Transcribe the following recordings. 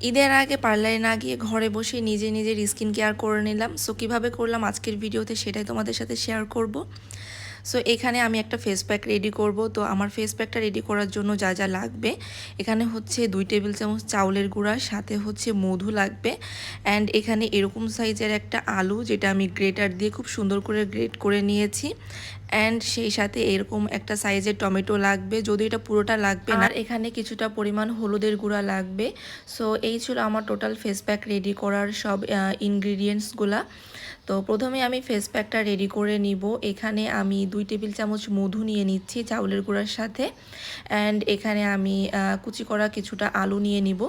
ঈদের আগে পার্লারে না গিয়ে ঘরে বসে নিজে নিজের স্কিন কেয়ার করে নিলাম। সো কীভাবে করলাম আজকের ভিডিওতে সেটাই তোমাদের সাথে শেয়ার করব। সো এখানে আমি একটা ফেস প্যাক রেডি করব। তো আমার ফেস প্যাকটা রেডি করার জন্য যা যা লাগবে, এখানে হচ্ছে দুই টেবিল চামচ চাউলের গুঁড়া, সাথে হচ্ছে মধু লাগবে। অ্যান্ড এখানে এরকম সাইজের একটা আলু, যেটা আমি গ্রেটার দিয়ে খুব সুন্দর করে গ্রেট করে নিয়েছি। অ্যান্ড সেই সাথে এরকম একটা সাইজের টমেটো লাগবে, যদি এটা পুরোটা লাগবে আর এখানে কিছুটা পরিমাণ হলুদের গুঁড়া লাগবে। সো এই ছিল আমার টোটাল ফেস প্যাক রেডি করার সব ইনগ্রিডিয়েন্টসগুলা তো প্রথমে আমি ফেস প্যাকটা রেডি করে নিব। এখানে আমি দুই টেবিল চামচ মধু নিয়ে নিচ্ছি চাউলের গুঁড়ার সাথে। অ্যান্ড এখানে আমি কুচি করা কিছুটা আলু নিয়ে নিব।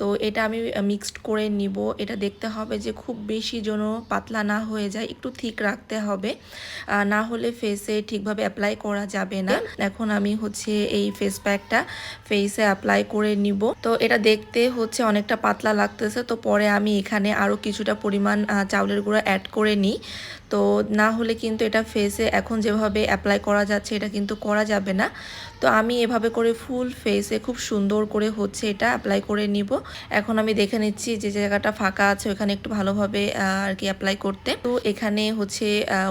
তো এটা আমি মিক্সড করে নিব। এটা দেখতে হবে যে খুব বেশি যেন পাতলা না হয়ে যায়, একটু ঠিক রাখতে হবে। না হলে ফেসে ঠিকভাবে অ্যাপ্লাই করা যাবে না। এখন আমি হচ্ছে এই ফেস প্যাকটা ফেসে অ্যাপ্লাই করে নিব। তো এটা দেখতে হচ্ছে অনেকটা পাতলা লাগতেছে। তো পরে আমি এখানে আরও কিছুটা পরিমাণ চাউলের গুঁড়া অ্যাড করে নিই। তো না হলে কিন্তু এটা ফেসে এখন যেভাবে অ্যাপ্লাই করা যাচ্ছে এটা কিন্তু করা যাবে না। তো আমি এভাবে করে ফুল ফেসে খুব সুন্দর করে হচ্ছে এটা অ্যাপ্লাই করে নিব। এখন আমি দেখে নিচ্ছি যে জায়গাটা ফাঁকা আছে ওখানে একটু ভালোভাবে আর কি অ্যাপ্লাই করতে। তো এখানে হচ্ছে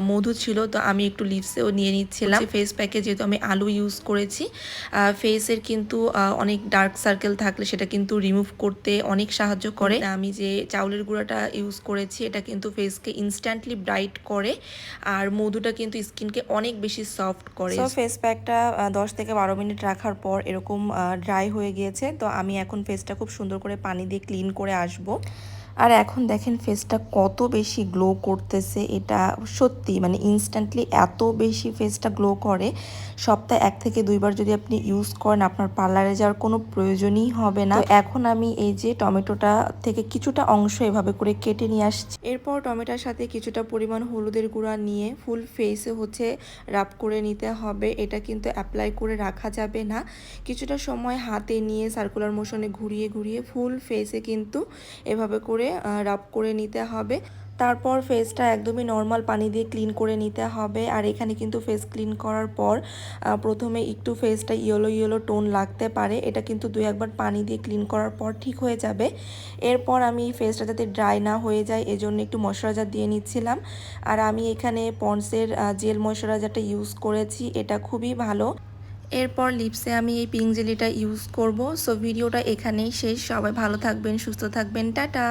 মধু ছিল তো আমি একটু লিপসেও নিয়ে নিচ্ছিলাম। ফেস প্যাকে যেহেতু আমি আলু ইউজ করেছি ফেসের কিন্তু অনেক ডার্ক সার্কেল থাকলে সেটা কিন্তু রিমুভ করতে অনেক সাহায্য করে। আমি যে চাউলের গুঁড়াটা ইউজ করেছি এটা কিন্তু ফেসকে ইনস্ট্যান্টলি ব্রাইট করে। আর মধুটা কিন্তু স্কিনকে অনেক বেশি সফট করে। সো ফেস প্যাকটা দশ থেকে বারো মিনিট রাখার পর এরকম ড্রাই হয়ে গিয়েছে। তো আমি এখন ফেসটা খুব সুন্দর করে পানি দিয়ে ক্লিন করে আসব। আর এখন দেখেন ফেসটা কত বেশি গ্লো করতেছে এটা সত্যি মানে ইনস্ট্যান্টলি এত বেশি ফেসটা গ্লো করে। সপ্তাহে এক থেকে দুইবার যদি আপনি ইউজ করেন আপনার পার্লারে যাওয়ার কোনো প্রয়োজনই হবে না। এখন আমি এই যে টমেটোটা থেকে কিছুটা অংশ এভাবে করে কেটে নিয়ে আসছি। এরপর টমেটোর সাথে কিছুটা পরিমাণ হলুদের গুঁড়া নিয়ে ফুল ফেসে হচ্ছে রাব করে নিতে হবে। এটা কিন্তু অ্যাপ্লাই করে রাখা যাবে না। কিছুটা সময় হাতে নিয়ে সার্কুলার মোশনে ঘুরিয়ে ঘুরিয়ে ফুল ফেসে কিন্তু এভাবে করে রাব করে নিতে হবে। তারপর ফেসটা একদমই নর্মাল পানি দিয়ে ক্লিন করে নিতে হবে। আর এখানে কিন্তু ফেস ক্লিন করার পর প্রথমে একটু ফেসটা ইয়েলো ইয়েলো টোন লাগতে পারে। এটা কিন্তু দুই একবার পানি দিয়ে ক্লিন করার পর ঠিক হয়ে যাবে। এরপর আমি ফেসটা যাতে ড্রাই না হয়ে যায়, এজন্য একটু ময়শ্চারাইজার দিয়ে নিচ্ছিলাম। আর আমি এখানে পন্সের জেল ময়শ্চারাইজারটা ইউজ করেছি। এটা খুবই ভালো। এরপর লিপসে আমি এই পিঙ্ক জেলিটা ইউজ করব। সো ভিডিওটা এখানেই শেষ। সবাই ভালো থাকবেন, সুস্থ থাকবেন। টাটা!